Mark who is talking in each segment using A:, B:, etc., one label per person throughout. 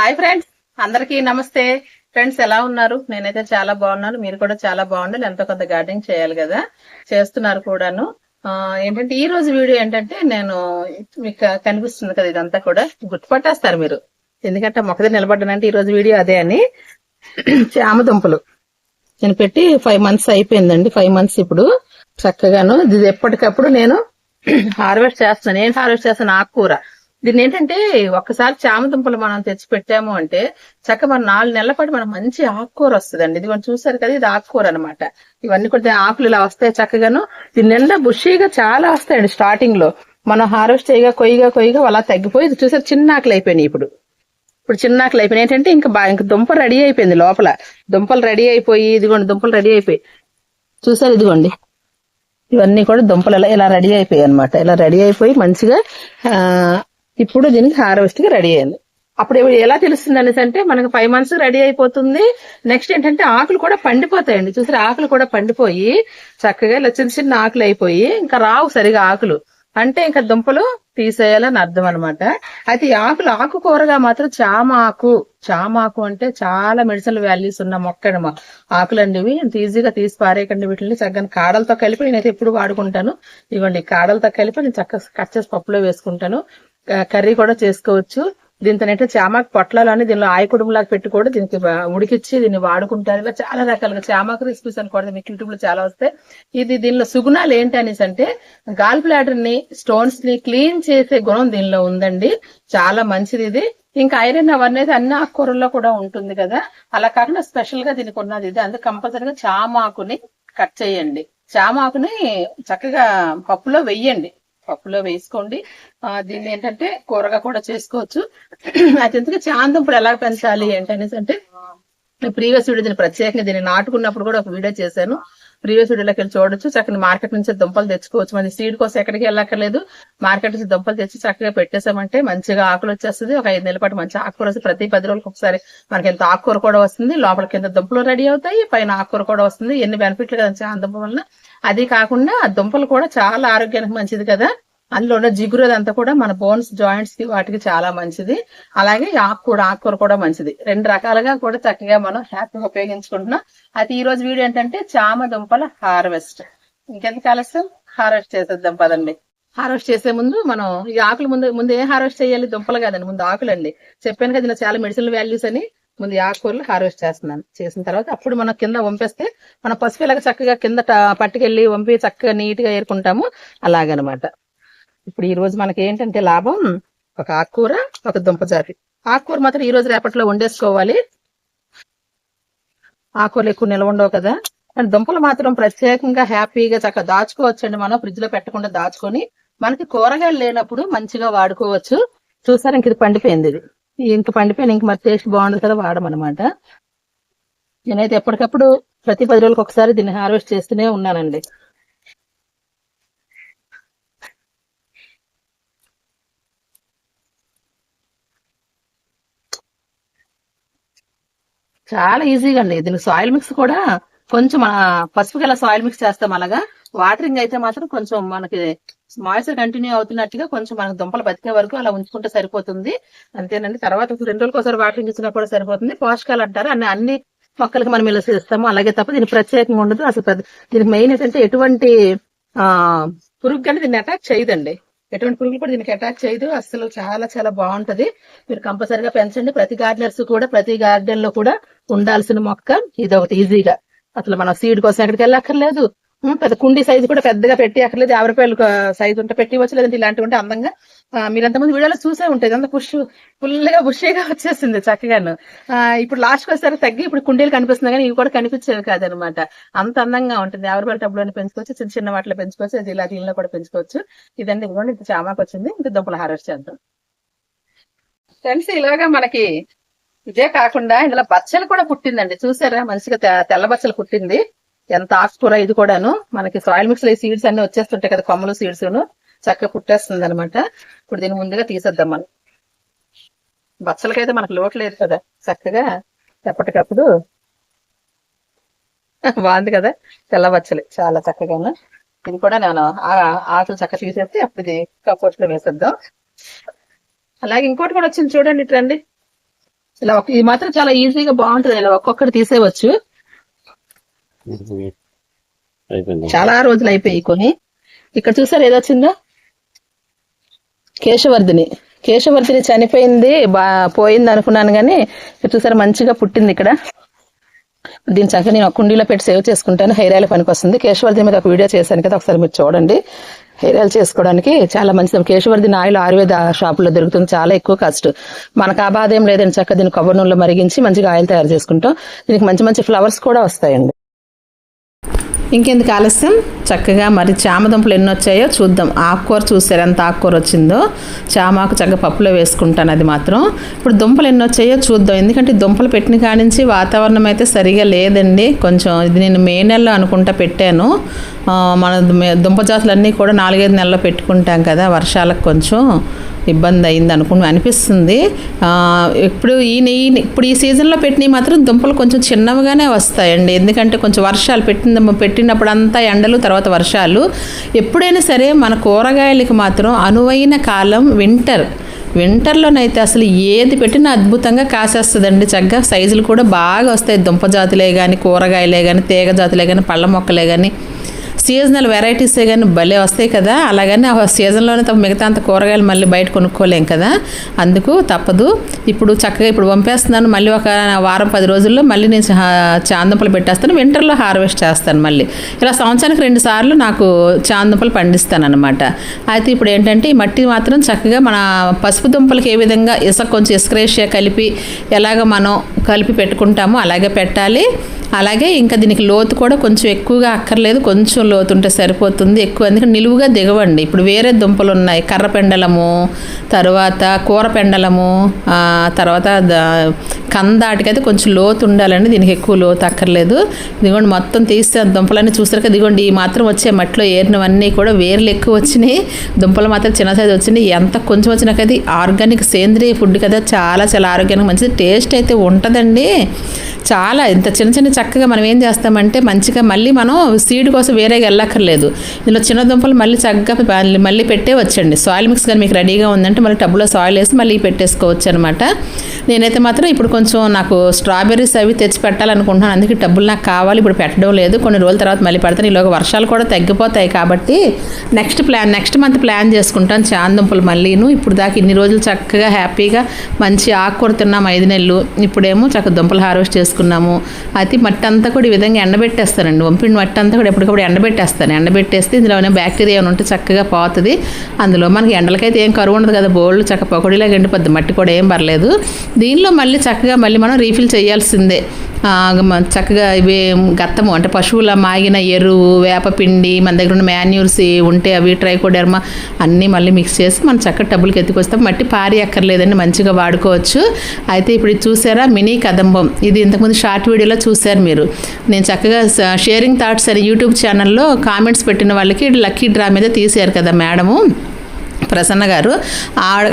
A: Hi friends అందరికీ నమస్తే. Friends ఎలా ఉన్నారు? నేనైతే చాలా బాగున్నాను. మీరు కూడా చాలా బాగుండాలి. ఎంతో కొంత గార్డెనింగ్ చేయాలి కదా. చేస్తున్నారు కూడాను. ఆ, ఏంటంటే ఈ రోజు వీడియో ఏంటంటే నేను మీకు కనిపిస్తుంది కదా ఇదంతా కూడా. గుర్తుపట్టేస్తారు మీరు. ఎందుకంటే మొక్కదే నిలబడ్డానంటే ఈ రోజు వీడియో అదే అని. చామ దుంపలు. నేను పెట్టి ఫైవ్ మంత్స్ అయిపోయిందండి. ఫైవ్ మంత్స్ ఇప్పుడు. చక్కగాను ఇది ఎప్పటికప్పుడు నేను హార్వెస్ట్ చేస్తున్నాను. నేను హార్వెస్ట్ చేస్తాను ఆకుకూర. దీన్ని ఏంటంటే ఒక్కసారి చామ దుంపలు మనం తెచ్చి పెట్టాము అంటే చక్క మన నాలుగు నెలల పాటు మనం మంచి ఆకుకూర వస్తుందండి. ఇది మనం చూసారు కదా ఇది ఆకుకూర అనమాట ఇవన్నీ కూడా ఆకులు ఇలా వస్తాయి చక్కగాను. దీని నిండా బుషీగా చాలా వస్తాయండి స్టార్టింగ్లో. మనం హార్వెస్ట్ చేయగా కొయ్యగా కొయ్యగా అలా తగ్గిపోయి ఇది చూసారు చిన్న ఆకులు అయిపోయినాయి ఇప్పుడు. ఇప్పుడు చిన్న ఆకులు అయిపోయినాయి. ఏంటంటే ఇంకా బాగా ఇంకా దుంప రెడీ అయిపోయింది లోపల. దుంపలు రెడీ అయిపోయి ఇదిగోండి దుంపలు రెడీ అయిపోయి. చూసారు ఇదిగోండి. ఇవన్నీ కూడా దుంపలు ఇలా ఇలా రెడీ అయిపోయాయి అనమాట ఇలా రెడీ అయిపోయి మంచిగా ఆ, ఇప్పుడు దీనికి హార్వెస్ట్గా రెడీ అయింది అప్పుడు ఎలా తెలుస్తుంది అనేసి అంటే మనకు ఫైవ్ మంత్స్ రెడీ అయిపోతుంది. నెక్స్ట్ ఏంటంటే ఆకులు కూడా పండిపోతాయండి. చూసారు ఆకులు కూడా పండిపోయి చక్కగా ఇలా చిన్న చిన్న ఆకులు అయిపోయి ఇంకా రావు సరిగా ఆకులు. అంటే ఇంకా దుంపలు తీసేయాలని అర్థం అనమాట అయితే ఈ ఆకులు ఆకుకూరగా మాత్రం చామాకు చామాకు అంటే చాలా మెడిసినల్ వాల్యూస్ ఉన్న మొక్క అనమాట ఆకులండి ఇవి ఎంత ఈజీగా తీసి పారేయకండి వీటిని. చక్కగా కాడలతో కలిపి నేనైతే ఎప్పుడు వాడుకుంటాను. ఇవ్వండి కాడలతో కలిపి నేను చక్కగా కట్ చేసి పప్పులో వేసుకుంటాను. కర్రీ కూడా చేసుకోవచ్చు. దీంతో చామాకు పొట్లాలని దీనిలో ఆయకుడుములాగా పెట్టి కూడా దీనికి ఉడికిచ్చి దీన్ని వాడుకుంటారు. ఇలా చాలా రకాలుగా చామాకు రెసిపీస్ అని కూడా మీకు యూట్యూబ్లో చాలా వస్తాయి. ఇది దీనిలో సుగుణాలు ఏంటి అనేసి అంటే గాల్ బ్లాడర్ని స్టోన్స్ని క్లీన్ చేసే గుణం దీనిలో ఉందండి. చాలా మంచిది ఇది. ఇంకా ఐరన్ అవన్నీ అన్ని ఆకుకూరల్లో కూడా ఉంటుంది కదా. అలా కాకుండా స్పెషల్గా దీనికి ఉన్నది ఇది. అందుకు కంపల్సరీగా చామాకుని కట్ చేయండి. చామాకుని చక్కగా పప్పులో వెయ్యండి పప్పులో వేసుకోండి. దీన్ని ఏంటంటే కూరగా కూడా చేసుకోవచ్చు. అయితే ఎందుకు ఇప్పుడు ఎలా పెంచాలి ఏంటనేసి అంటే ప్రీవియస్ వీడియో దీన్ని ప్రత్యేకంగా దీన్ని నాటుకున్నప్పుడు కూడా ఒక వీడియో చేశాను. ప్రీవియస్ వీడియోలోకి వెళ్ళి చూడొచ్చు. చక్కని మార్కెట్ నుంచి దుంపలు తెచ్చుకోవచ్చు. మరి సీడ్ కోసం ఎక్కడికి వెళ్ళక్కర్లేదు. మార్కెట్ నుంచి దుంపలు తెచ్చి చక్కగా పెట్టేసామంటే మంచిగా ఆకులు వచ్చేస్తుంది. ఒక ఐదు నెలల పాటు మంచి ఆకుకూర వస్తుంది ప్రతి పది రోజులకు ఒకసారి మనకి ఎంత ఆకుకూర కూడా వస్తుంది. లోపల కింద దుంపలు రెడీ అవుతాయి. పైన ఆకుకూర కూడా వస్తుంది. ఎన్ని బెనిఫిట్లు కదా దుంప వలన. అది కాకుండా ఆ దుంపలు కూడా చాలా ఆరోగ్యానికి మంచిది కదా. అందులో ఉన్న జిగురు అదంతా కూడా మన బోన్స్ జాయింట్స్కి వాటికి చాలా మంచిది. అలాగే ఈ ఆకుకూర కూడా మంచిది. రెండు రకాలుగా కూడా చక్కగా మనం హ్యాపీగా ఉపయోగించుకుంటున్నాం. అయితే ఈ రోజు వీడియో ఏంటంటే చామ దుంపల హార్వెస్ట్. ఇంకెందుకు ఆలస్యం? హార్వెస్ట్ చేసేద్దాం పదండి. హార్వెస్ట్ చేసే ముందు మనం ఈ ఆకులు ముందు ముందు ఏం హార్వెస్ట్ చేయాలి? దుంపలు కాదండి ముందు ఆకులండి. చెప్పాను కదా చాలా మెడిసిన్ వాల్యూస్ అని. ముందు ఆకుకూరలు హార్వెస్ట్ చేస్తున్నాను. చేసిన తర్వాత అప్పుడు మనం కింద వంపేస్తే మన పసుపు ఇలాగ చక్కగా కింద ట- పట్టుకెళ్ళి వంపి చక్కగా నీట్గా ఏరుకుంటాము. అలాగనమాట. ఇప్పుడు ఈ రోజు మనకి ఏంటంటే లాభం? ఒక ఆకుకూర ఒక దుంప జాతి. ఆకుకూర మాత్రం ఈ రోజు రేపట్లో వండేసుకోవాలి. ఆకుకూరలు ఎక్కువ నిల్వ ఉండవు కదా. అండ్ దుంపలు మాత్రం ప్రత్యేకంగా హ్యాపీగా చక్కగా దాచుకోవచ్చండి మనం ఫ్రిడ్జ్లో పెట్టకుండా దాచుకొని. మనకి కూరగాయలు లేనప్పుడు మంచిగా వాడుకోవచ్చు. చూసారు ఇంక ఇది పండిపోయింది ఇది. ఇంక పండిపోయిన ఇంక మరి టేస్ట్ బాగుండదు కదా వాడమన్నమాట. నేనైతే ఎప్పటికప్పుడు ప్రతి పది రోజులకు ఒకసారి దీన్ని హార్వెస్ట్ చేస్తూనే ఉన్నానండి. చాలా ఈజీగా అండి. దీనికి సాయిల్ మిక్స్ కూడా కొంచెం మన పసుపు గల సాయిల్ మిక్స్ చేస్తాం అలాగా. వాటరింగ్ అయితే మాత్రం కొంచెం మనకి మాయిశ్చర్ కంటిన్యూ అవుతున్నట్టుగా కొంచెం మనకు దుంపలు బతికే వరకు అలా ఉంచుకుంటే సరిపోతుంది. అంతేనండి. తర్వాత రెండు రోజులకు ఒకసారి వాటరింగ్ ఇచ్చినా కూడా సరిపోతుంది. పోషకాలు అంటారు. అన్ని అన్ని మొక్కలకి మనం ఇలా చేస్తాము. అలాగే తప్ప దీనికి ప్రత్యేకంగా ఉండదు. అసలు దీనికి మెయిన్ ఏంటంటే ఎటువంటి ఆ పురుగు కానీ దీన్ని అటాక్ చేయదండి. ఎటువంటి పురుగులు కూడా దీనికి అటాక్ చేయదు. అసలు చాలా చాలా బాగుంటది. మీరు కంపల్సరిగా పెంచండి. ప్రతి గార్డెనర్స్ కూడా ప్రతి గార్డెన్లో కూడా ఉండాల్సిన మొక్క ఇది ఒకటి ఈజీగా. అసలు మనం సీడ్ కోసం ఎక్కడికి వెళ్ళక్కర్లేదు. పెద్ద కుండీ సైజు కూడా పెద్దగా పెట్టి అక్కర్లేదు. యాభై రూపాయలు సైజు ఉంటే పెట్టి ఇవ్వచ్చు లేదంటే ఇలాంటివి ఉంటే అందంగా. ఆ, మీరు అంతమంది వీడియోలో చూసే ఉంటుంది అంత పుష్ ఫుల్గా బుషిగా వచ్చేసింది చక్కగాను. ఆ, ఇప్పుడు లాస్ట్ వచ్చేసరికి తగ్గి ఇప్పుడు కుండీలు కనిపిస్తుంది కానీ ఇవి కూడా కనిపించేవి కాదనమాట. అంత అందంగా ఉంటుంది. యాభై రూపాయల డబ్బులు పెంచుకోవచ్చు. చిన్న చిన్న వాటిలో పెంచుకోవచ్చు. ఇలా దీనిలో కూడా పెంచుకోవచ్చు. ఇదండి ఇదిగోండి ఇంత చామాకు వచ్చింది. ఇంత దుంపలు హార్వెస్ట్ చేద్దాం. ఫ్రెండ్స్ ఇలాగా మనకి ఇదే కాకుండా ఇందులో బచ్చలు కూడా పుట్టిందండి. చూసారా? మంచిగా తె- తెల్ల బచ్చలు పుట్టింది. ఎంత ఆకుకూర ఇది కూడాను. మనకి సాయిల్ మిక్స్లో సీడ్స్ అన్ని వచ్చేస్తుంటాయి కదా కొమ్మలు సీడ్స్ చక్కగా పుట్టేస్తుంది అనమాట ఇప్పుడు దీన్ని ముందుగా తీసేద్దాం మనం. బచ్చలకైతే మనకు లోటు లేదు కదా. చక్కగా ఎప్పటికప్పుడు బాగుంది కదా తెల్ల బచ్చలు. చాలా చక్కగాను. ఇది కూడా నేను ఆ- ఆకులు చక్కగా తీసేస్తే అప్పుడు ఇది కపోట్లో లో వేసేద్దాం. అలాగే ఇంకోటి కూడా వచ్చింది చూడండి ఇట్రండి ఇలా ఇది మాత్రం చాలా ఈజీగా బాగుంటుంది. ఇలా ఒక్కొక్కటి
B: అయిపోయింది?
A: చాలా రోజులు అయిపోయి కొని. ఇక్కడ చూసారు ఏదొచ్చిందో కేశవర్ధిని. కేశవర్ధిని చనిపోయింది బా పోయింది అనుకున్నాను కానీ ఇక్కడ చూసారు మంచిగా పుట్టింది ఇక్కడ. దీని చక్కగా నేను ఒక కుండీలో పెట్టి సేవ్ చేసుకుంటాను. హెయిర్ ఆయిల్ పనికి వస్తుంది కేశవర్ధిని మీద ఒక వీడియో చేశాను కదా ఒకసారి మీరు చూడండి. హెయిర్ ఆయిల్ చేసుకోవడానికి చాలా మంచిది. కేశవర్ధిని ఆయిల్ ఆయుర్వేద షాపులో దొరుకుతుంది. చాలా ఎక్కువ కాస్ట్. మనకు ఆ బాధ ఏం లేదండి. చక్క దీన్ని కొబ్బరి నూనెలో మరిగించి మంచిగా ఆయిల్ తయారు చేసుకుంటాం. దీనికి మంచి మంచి ఫ్లవర్స్ కూడా వస్తాయండి. ఇంకెందుకు ఆలస్యం? చక్కగా మరి చామదుంపలు ఎన్ని వచ్చాయో చూద్దాం. ఆకుకూర చూసారు ఎంత ఆకుకూర వచ్చిందో. చామాకు చక్కగా పప్పులో వేసుకుంటాను అది మాత్రం. ఇప్పుడు దుంపలు ఎన్ని వచ్చాయో చూద్దాం. ఎందుకంటే దుంపలు పెట్టిన కాడి నుంచి వాతావరణం అయితే సరిగా లేదండి. కొంచెం ఇది నేను మే నెలలో అనుకుంటా పెట్టాను. మన దుంప జాతులన్నీ కూడా నాలుగైదు నెలల్లో పెట్టుకుంటాం కదా వర్షాలకు కొంచెం. ఇబ్బంది అయింది అనుకుని అనిపిస్తుంది ఇప్పుడు ఈ నెయ్యి ఇప్పుడు ఈ సీజన్లో పెట్టినవి మాత్రం దుంపలు కొంచెం చిన్నవిగానే వస్తాయండి. ఎందుకంటే కొంచెం వర్షాలు పెట్టిన పెట్టినప్పుడు అంతా ఎండలు తర్వాత వర్షాలు. ఎప్పుడైనా సరే మన కూరగాయలకి మాత్రం అనువైన కాలం వింటర్. వింటర్లోనైతే అసలు ఏది పెట్టినా అద్భుతంగా కాసేస్తుందండి. చక్కగా సైజులు కూడా బాగా వస్తాయి. దుంప జాతులే కానీ కూరగాయలే కానీ తీగ జాతులే కానీ పళ్ళ మొక్కలే కానీ సీజనల్ వెరైటీసే కానీ భలే వస్తాయి కదా. అలాగని ఆ సీజన్లోనే తప్ప మిగతా అంత కూరగాయలు మళ్ళీ బయట కొనుక్కోలేం కదా. అందుకు తప్పదు. ఇప్పుడు చక్కగా ఇప్పుడు పంపేస్తున్నాను. మళ్ళీ ఒక వారం పది రోజుల్లో మళ్ళీ నేను చాందంపలు పెట్టేస్తాను. వింటర్లో హార్వెస్ట్ చేస్తాను మళ్ళీ. ఇలా సంవత్సరానికి రెండు సార్లు నాకు చాందంపలు పండిస్తాను అనమాట అయితే ఇప్పుడు ఏంటంటే ఈ మట్టి మాత్రం చక్కగా మన పసుపు దుంపలకి ఏ విధంగా ఇసుక కొంచెం ఇసుకరేషియా కలిపి ఎలాగ మనం కలిపి పెట్టుకుంటామో అలాగే పెట్టాలి. అలాగే ఇంకా దీనికి లోతు కూడా కొంచెం ఎక్కువగా అక్కర్లేదు. కొంచెం లోతు ఉంటే సరిపోతుంది. ఎక్కువ ఎందుకంటే నిలువుగా దిగవండి. ఇప్పుడు వేరే దుంపలు ఉన్నాయి కర్ర పెండలము తర్వాత కూర పెండలము తర్వాత కందాటికైతే కొంచెం లోతు ఉండాలండి. దీనికి ఎక్కువ లోతు అక్కర్లేదు. ఇదిగోండి మొత్తం తీస్తే దుంపలన్నీ చూసారు కదా ఇదిగోండి ఈ మాత్రం వచ్చే మట్టిలో ఏరినవన్నీ కూడా వేర్లు ఎక్కువ వచ్చినాయి. దుంపలు మాత్రం చిన్న సైజు వచ్చినాయి. ఎంత కొంచెం వచ్చినా కదా ఆర్గానిక్ సేంద్రియ ఫుడ్ కదా. చాలా చాలా ఆరోగ్యానికి మంచిది. టేస్ట్ అయితే ఉంటుందండి. చాలా ఇంత చిన్న చిన్న చక్కగా మనం ఏం చేస్తామంటే మంచిగా మళ్ళీ మనం సీడ్ కోసం వేరేగా వెళ్ళక్కర్లేదు. ఇందులో చిన్న దుంపలు మళ్ళీ చక్కగా మళ్ళీ మళ్ళీ పెట్టే వచ్చండి. సాయిల్ మిక్స్ కానీ మీకు రెడీగా ఉందంటే మళ్ళీ టబ్లో సాయిల్ వేసి మళ్ళీ పెట్టేసుకోవచ్చు అనమాట నేనైతే మాత్రం ఇప్పుడు కొంచెం నాకు స్ట్రాబెర్రీస్ అవి తెచ్చి పెట్టాలనుకుంటున్నాను. అందుకే డబ్బులు నాకు కావాలి. ఇప్పుడు పెట్టడం లేదు. కొన్ని రోజుల తర్వాత మళ్ళీ పెడతాను. ఈలోగా వర్షాలు కూడా తగ్గిపోతాయి కాబట్టి next plan next month plan చేసుకుంటాను. చాందుంపలు మళ్ళీను. ఇప్పుడు దాకా ఇన్ని రోజులు చక్కగా హ్యాపీగా మంచి ఆకుకూర తిన్నాము ఐదు నెలలు. ఇప్పుడేమో చక్కగా దుంపలు హార్వెస్ట్ చేసుకున్నాము. అది మట్టి అంతా కూడా ఈ విధంగా ఎండబెట్టేస్తానండి వంపిన మట్టి అంతా కూడా ఎప్పటికప్పుడు ఎండబెట్టేస్తాను. ఎండబెట్టేస్తే ఇందులో ఏమైనా బ్యాక్టీరియా ఏమైనా ఉంటే చక్కగా పోతుంది. అందులో మనకి ఎండలకైతే ఏం కరువు ఉండదు కదా. బోళ్ళు చక్క పకోడీలాగా ఎండిపోద్ది. మట్టి కూడా ఏం పర్లేదు. దీనిలో మళ్ళీ చక్కగా మళ్ళీ మనం రీఫిల్ చేయాల్సిందే. చక్కగా ఇవి గత్తము అంటే పశువుల మాగిన ఎరువు వేపపిండి మన దగ్గర ఉన్న మాన్యూర్స్ ఉంటే అవి ట్రైకోడెర్మా అన్నీ మళ్ళీ మిక్స్ చేసి మనం చక్కగా టబ్బులకి ఎత్తుకొస్తాం. మట్టి పారి అక్కర్లేదండి మంచిగా వాడుకోవచ్చు. అయితే ఇప్పుడు చూసారా? మినీ కదంబం. ఇది ఇంతకుముందు షార్ట్ వీడియోలో చూశారు మీరు. నేను చక్కగా షేరింగ్ థాట్స్ అని యూట్యూబ్ ఛానల్లో కామెంట్స్ పెట్టిన వాళ్ళకి లక్కీ డ్రా మీద తీసారు కదా మేడము. ప్రసన్న గారు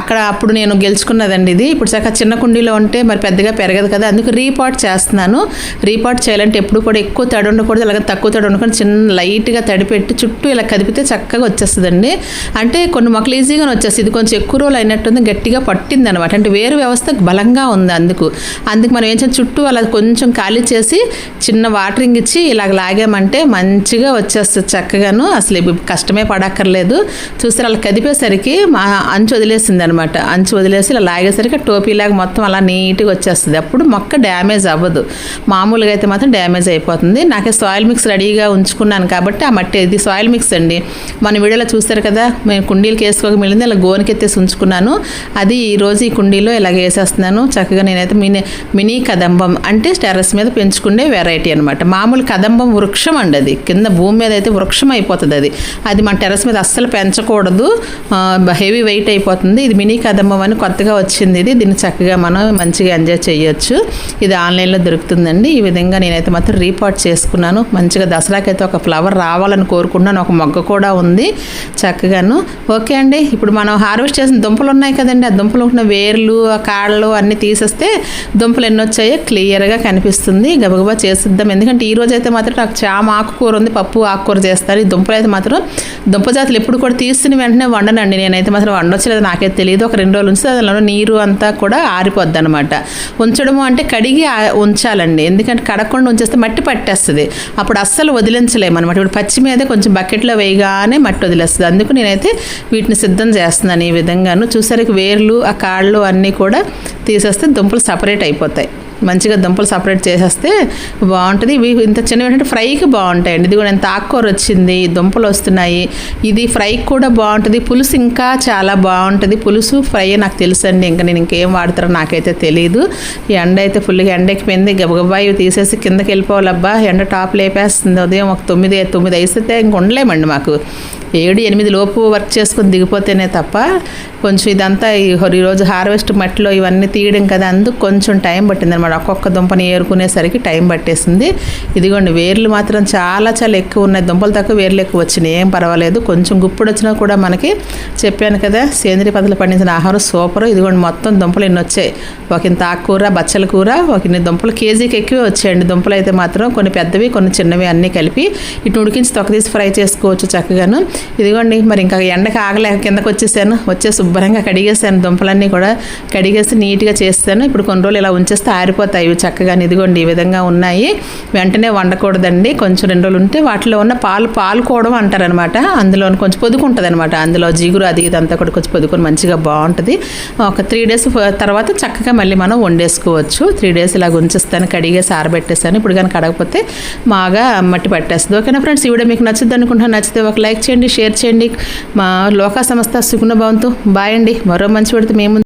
A: అక్కడ అప్పుడు నేను గెలుచుకున్నదండి ఇది. ఇప్పుడు చక్కగా చిన్న కుండీలో ఉంటే మరి పెద్దగా పెరగదు కదా. అందుకు రీపాట్ చేస్తున్నాను. రీపాట్ చేయాలంటే ఎప్పుడు కూడా ఎక్కువ తడి ఉండకూడదు అలాగే తక్కువ తడి ఉండకుండా చిన్న లైట్గా తడి పెట్టి చుట్టూ ఇలా కదిపితే చక్కగా వచ్చేస్తుందండి. అంటే కొన్ని మొక్కలు ఈజీగానే వచ్చేస్తుంది ఇది కొంచెం ఎక్కువ రోజులు అయినట్టుంది గట్టిగా పట్టింది అనమాట అంటే వేరు వ్యవస్థ బలంగా ఉంది అందుకు. అందుకు మనం ఏం చుట్టూ అలా కొంచెం ఖాళీ చేసి చిన్న వాటరింగ్ ఇచ్చి ఇలాగ లాగామంటే మంచిగా వచ్చేస్తుంది చక్కగాను. అసలు కష్టమే పడక్కర్లేదు. చూసారు అలా కదిపేసరికి మా అంచు వదిలేసింది అనమాట అంచు వదిలేసి ఇలా లాగేసరికి టోపీలాగా మొత్తం అలా నీట్గా వచ్చేస్తుంది. అప్పుడు మొక్క డ్యామేజ్ అవ్వదు. మామూలుగా అయితే మాత్రం డ్యామేజ్ అయిపోతుంది. నాకే సాయిల్ మిక్స్ రెడీగా ఉంచుకున్నాను కాబట్టి ఆ మట్టి ఇది సాయిల్ మిక్స్ అండి. మన వీడియోలో చూస్తారు కదా మేము కుండీలకి వేసుకోక మిగిలింది ఇలా గోనికెత్తేసి ఉంచుకున్నాను. అది ఈరోజు ఈ కుండీలో ఇలాగ వేసేస్తున్నాను. చక్కగా నేనైతే మినీ మినీ కదంబం అంటే టెర్రస్ మీద పెంచుకునే వెరైటీ అనమాట. మామూలు కదంబం వృక్షం అండి అది. కింద భూమి మీద అయితే వృక్షం అయిపోతుంది అది. అది మన టెర్రస్ మీద అస్సలు పెంచకూడదు. హెవీ వెయిట్ అయిపోతుంది. ఇది మినీ కదమ్మ అని కొత్తగా వచ్చింది ఇది. దీన్ని చక్కగా మనం మంచిగా ఎంజాయ్ చేయొచ్చు. ఇది ఆన్లైన్లో దొరుకుతుందండి. ఈ విధంగా నేనైతే మాత్రం రీపాట్ చేసుకున్నాను. మంచిగా దసరాకైతే ఒక ఫ్లవర్ రావాలని కోరుకున్నాను. ఒక మొగ్గ కూడా ఉంది చక్కగాను. ఓకే అండి. ఇప్పుడు మనం హార్వెస్ట్ చేసిన దుంపలు ఉన్నాయి కదండి. ఆ దుంపలు ఉన్న వేర్లు ఆ కాళ్ళు అన్నీ తీసేస్తే దుంపలు ఎన్ని వచ్చాయో క్లియర్గా కనిపిస్తుంది. గబగబా చేసిద్దాం. ఎందుకంటే ఈ రోజు అయితే మాత్రం నాకు చామ ఆకుకూర ఉంది. పప్పు ఆకుకూర చేస్తారు. ఈ దుంపలు అయితే మాత్రం దుంప జాతులు ఎప్పుడు కూడా తీసుకుని వెంటనే వండనండి అండి నేనైతే మాత్రం వండొచ్చలేదు నాకైతే తెలియదు ఒక రెండు రోజులు ఉంచితే అందులో నీరు అంతా కూడా ఆరిపోద్ది అనమాట ఉంచడము అంటే కడిగి ఉంచాలండి. ఎందుకంటే కడగకుండా ఉంచేస్తే మట్టి పట్టేస్తుంది. అప్పుడు అస్సలు వదిలించలేము అనమాట ఇప్పుడు పచ్చి మీద కొంచెం బకెట్లో వేయగానే మట్టి వదిలేస్తుంది. అందుకు నేనైతే వీటిని సిద్ధం చేస్తున్నాను ఈ విధంగాను. చూసరికి వేర్లు ఆ కాళ్ళు అన్నీ కూడా తీసేస్తే దుంపలు సపరేట్ అయిపోతాయి. మంచిగా దుంపలు సపరేట్ చేసేస్తే బాగుంటుంది. ఇవి ఇంత చిన్నవి ఏంటంటే ఫ్రైకి బాగుంటాయండి. ఇది కూడా ఎంత ఆకుకూర వచ్చింది దుంపలు వస్తున్నాయి. ఇది ఫ్రైకి కూడా బాగుంటుంది. పులుసు ఇంకా చాలా బాగుంటుంది. పులుసు ఫ్రై నాకు తెలుసు అండి ఇంకా నేను ఇంకేం వాడతారో నాకైతే తెలియదు ఈ ఎండ అయితే ఫుల్గా ఎండ ఎక్కిపోయింది గబగబా ఇవి తీసేసి కిందకి వెళ్ళిపోవాలబ్బా. ఎండ టాప్ లేపేస్తుంది. ఉదయం ఒక తొమ్మిది తొమ్మిది అయిస్తే ఇంక ఉండలేమండి మాకు. ఏడు ఎనిమిది లోపు వర్క్ చేసుకుని దిగిపోతేనే తప్ప కొంచెం ఇదంతా ఈరోజు హార్వెస్ట్ మట్టిలో ఇవన్నీ తీయడం కదా అందుకు కొంచెం టైం పట్టింది అనమాట ఒక్కొక్క దుంపని ఏరుకునేసరికి టైం పట్టేసింది. ఇదిగోండి వేర్లు మాత్రం చాలా చాలా ఎక్కువ ఉన్నాయి. దుంపలు తక్కువ వేర్లు ఎక్కువ వచ్చినాయి. ఏం పర్వాలేదు. కొంచెం గుప్పుడు వచ్చినా కూడా మనకి చెప్పాను కదా సేంద్రియ పద్ధతులు పండించిన ఆహారం సూపర్. ఇదిగోండి మొత్తం దుంపలు ఎన్ని వచ్చాయి. ఒక ఇంత ఆకుకూర బచ్చల కూర ఒక ఇన్ని దుంపలు. కేజీకి ఎక్కువే వచ్చాయండి. దుంపలు అయితే మాత్రం కొన్ని పెద్దవి కొన్ని చిన్నవి అన్నీ కలిపి ఇటు ఉడికించి తొక్క తీసి ఫ్రై చేసుకోవచ్చు చక్కగాను. ఇదిగోండి మరి ఇంకా ఎండకి ఆగలేక కిందకి వచ్చేసాను. వచ్చే శుభ్రంగా కడిగేసాను. దుంపలన్నీ కూడా కడిగేసి నీట్గా చేస్తాను. ఇప్పుడు కొన్ని రోజులు ఇలా ఉంచేస్తే ఆరిపోతాయి. ఇవి చక్కగా ఇదిగోండి ఈ విధంగా ఉన్నాయి. వెంటనే వండకూడదండి. కొంచెం రెండు రోజులు ఉంటే వాటిలో ఉన్న పాలు పాలుకోవడం అంటారనమాట. అందులో కొంచెం పొదుకుంటుంది అనమాట అందులో జిగురు అది ఇదంతా కూడా కొంచెం పొద్దుకొని మంచిగా బాగుంటుంది. ఒక త్రీ డేస్ తర్వాత చక్కగా మళ్ళీ మనం వండేసుకోవచ్చు. త్రీ డేస్ ఇలా ఉంచేస్తాను. కడిగేసి ఆరబెట్టేస్తాను ఇప్పుడు కానీ కడగకపోతే మాగా మట్టి పట్టేస్తుంది. ఓకేనా ఫ్రెండ్స్? ఈ వీడియో మీకు నచ్చుద్ది అనుకుంటున్నాను. నచ్చితే ఒక లైక్ చేయండి షేర్ చేయండి. మా లోకా సంస్థ సుగుణ భవంతు. బాయ్ అండి. మరో మంచి పెడితే మేము